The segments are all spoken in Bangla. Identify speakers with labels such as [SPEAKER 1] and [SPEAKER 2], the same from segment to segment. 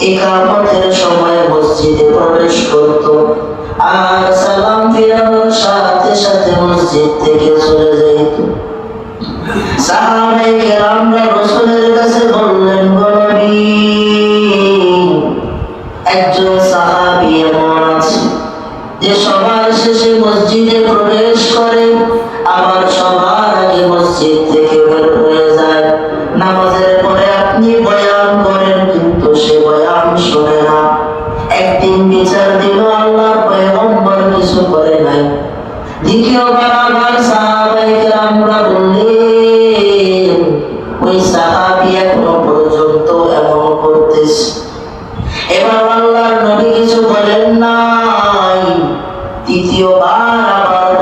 [SPEAKER 1] ইকামতের সময় মসজিদে প্রবেশ করত। আর সালাম ফিরানোর সাথে সাথে মসজিদ থেকে চলে যাইত সাহাবায়ে কেরামরা রাসূলের কাছে বললেন, গো একজন সাহাবী এমন আছে যে সবার শেষে মসজিদে প্রবেশ করে, আবার সবার আগে মসজিদ থেকে ওই সাহাবী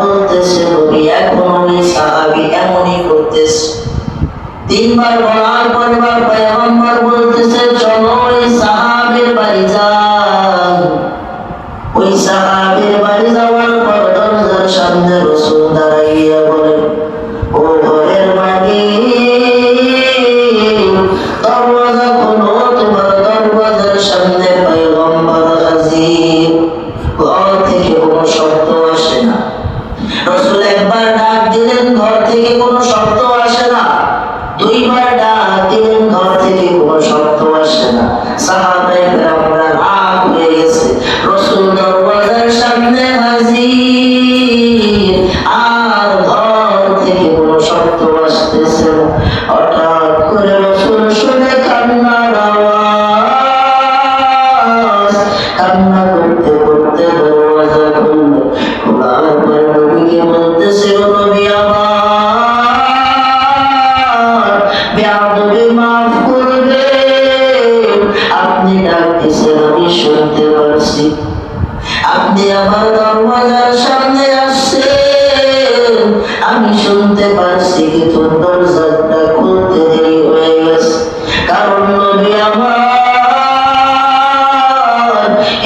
[SPEAKER 1] বলতেছে, নবী, এখন সাহাবী এমনই করতেছে। তিনবার পর এবার পয়গম্বর বলতেছে, চলো ওই সাহাবীর বাড়ি যাই ওই সাহাবীর কোনো শব্দ আসে না। দুইবার ডাক ঘর থেকে কোনো শব্দ আসে না। সাহাবায়ে আমরা আর ঘর শব্দ আসতেছে হঠাৎ করে শুনে কান্নার আওয়াজ ডাকতেছেন আমি শুনতে পারছি আপনি আমার দরওয়াজার সামনে আসছেন। আমি শুনতে পারছি কিন্তু দরজাটা খুলতে দেরি হয়ে গেছে। কারণ নবী আমার,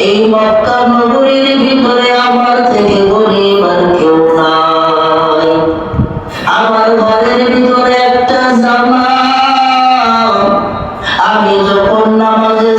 [SPEAKER 1] এই মক্কা নগরীর ভিতরে আমার থেকে গরিব আর কেউ নাই। আমার ঘরের ভিতরে একটা জামা। আমি যখন নামাজে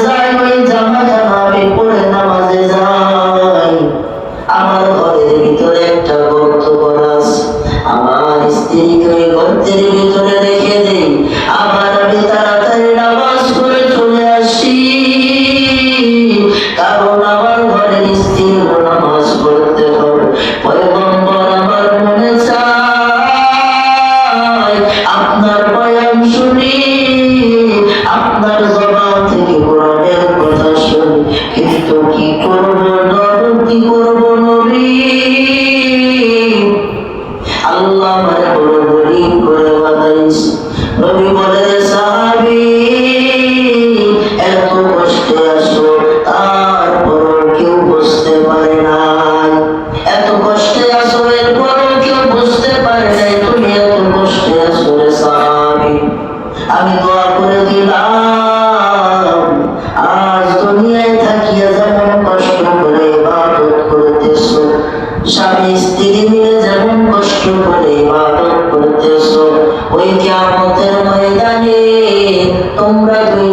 [SPEAKER 1] কিন্তু কি করব কি করব নবী আমি দোয়া করে দিলাম। আজ দুনিয়ায় থাকিয়া যেমন কষ্ট করে ইবাদত করতেছ, স্বামী স্ত্রী নিয়ে যেমন কষ্ট করে ইবাদত করতেছ, ওই কিয়ামতের ময়দানে তোমরা দুই